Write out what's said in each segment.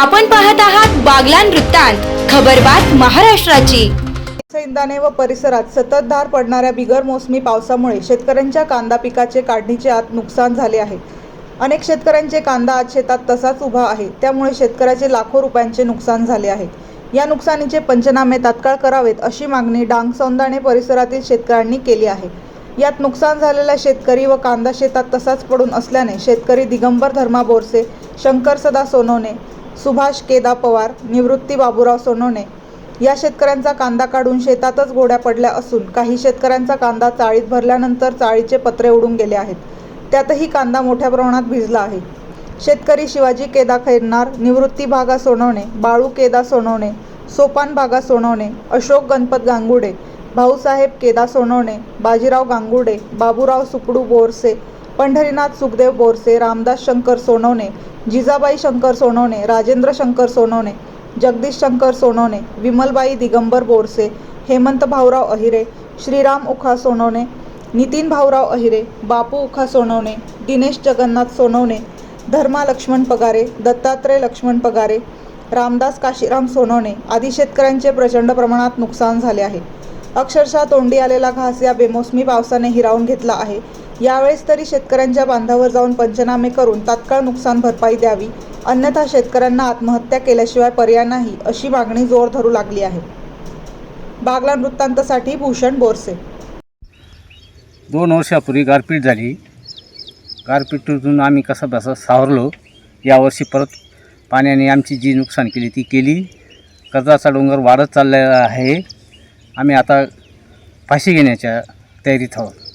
आपण पाहत आहात बागलान वृत्तांत खबरबात महाराष्ट्राची. इंदाने व परिसरात सततधार पडणाऱ्या बिगर मोसमी पावसामुळे शेतकऱ्यांच्या कांदा पिकाचे काढणीचे आत नुकसान झाले आहे. अनेक शेतकऱ्यांचे कांदा आज शेतात तसाच उभा आहे त्यामुळे शेतकऱ्याचे लाखो रुपयांचे नुकसान झाले आहे. या नुकसानीचे पंचनामे तात्काळ करावेत अशी मागणी डांग सौंदाणे परिसरातील शेतकऱ्यांनी केली आहे. यात नुकसान झालेला शेतकरी व कांदा शेतात तसाच पडून असल्याने शेतकरी दिगंबर धर्मा बोरसे शंकर सदा सोनवणे सुभाष केदा पवार निवृत्ती बाबूराव सोनवणे या शेतकऱ्यांचा कांदा काढून शेतातच गोड्या पडल्या असून काही शेतकऱ्यांचा कांदा चाळीत भरल्यानंतर चाळीचे पत्रे उडून गेले आहेत. त्यातही कांदा मोठ्या प्रमाणात भिजला आहे. शेतकरी शिवाजी केदा खैरनार निवृत्ती भागा सोनवणे बाळू केदा सोनवणे सोपान भागा सोनवणे अशोक गणपत गांगुडे भाऊसाहेब केदा सोनवणे बाजीराव गांगुडे बाबूराव सुकडू बोरसे पंढरीनाथ सुखदेव बोरसे रामदास शंकर सोनवणे जिजाबाई शंकर सोनवणे राजेंद्र शंकर सोनवणे जगदीश शंकर सोनवणे विमलबाई दिगंबर बोरसे हेमंत भाऊराव अहिरे श्रीराम उखा सोनवणे नितीन भाऊराव अहिरे बापू उखा सोनवणे दिनेश जगन्नाथ सोनवणे धर्मा लक्ष्मण पगारे दत्तात्रय लक्ष्मण पगारे रामदास काशीराम सोनवणे आदी शेतकऱ्यांचे प्रचंड प्रमाणात नुकसान झाले आहे. अक्षरशः तोंडी आलेला घास या बेमोसमी पावसाने हिरावून घेतला आहे. यावेळेस तरी शेतकऱ्यांच्या बांधावर जाऊन पंचनामे करून तात्काळ नुकसान भरपाई द्यावी अन्यथा शेतकऱ्यांना आत्महत्या केल्याशिवाय पर्याय नाही अशी मागणी जोर धरू लागली आहे. बागला वृत्तांतसाठी भूषण बोरसे. दोन वर्षापूर्वी गारपीट झाली. गारपीटून आम्ही कसं बसा सावरलो. यावर्षी परत पाण्याने आमची जी नुकसान केली ती केली. कर्जाचा डोंगर वाढत चाललेला आहे. आम्ही आता फाशी घेण्याच्या तयारीत आहोत.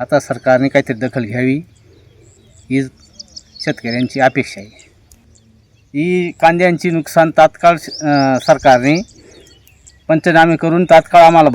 आता सरकारने काहीतरी दखल घ्यावी ही शेतकऱ्यांची अपेक्षा आहे. ही कांद्यांची नुकसान तात्काळ सरकारने पंचनामे करून तात्काळ आम्हाला भर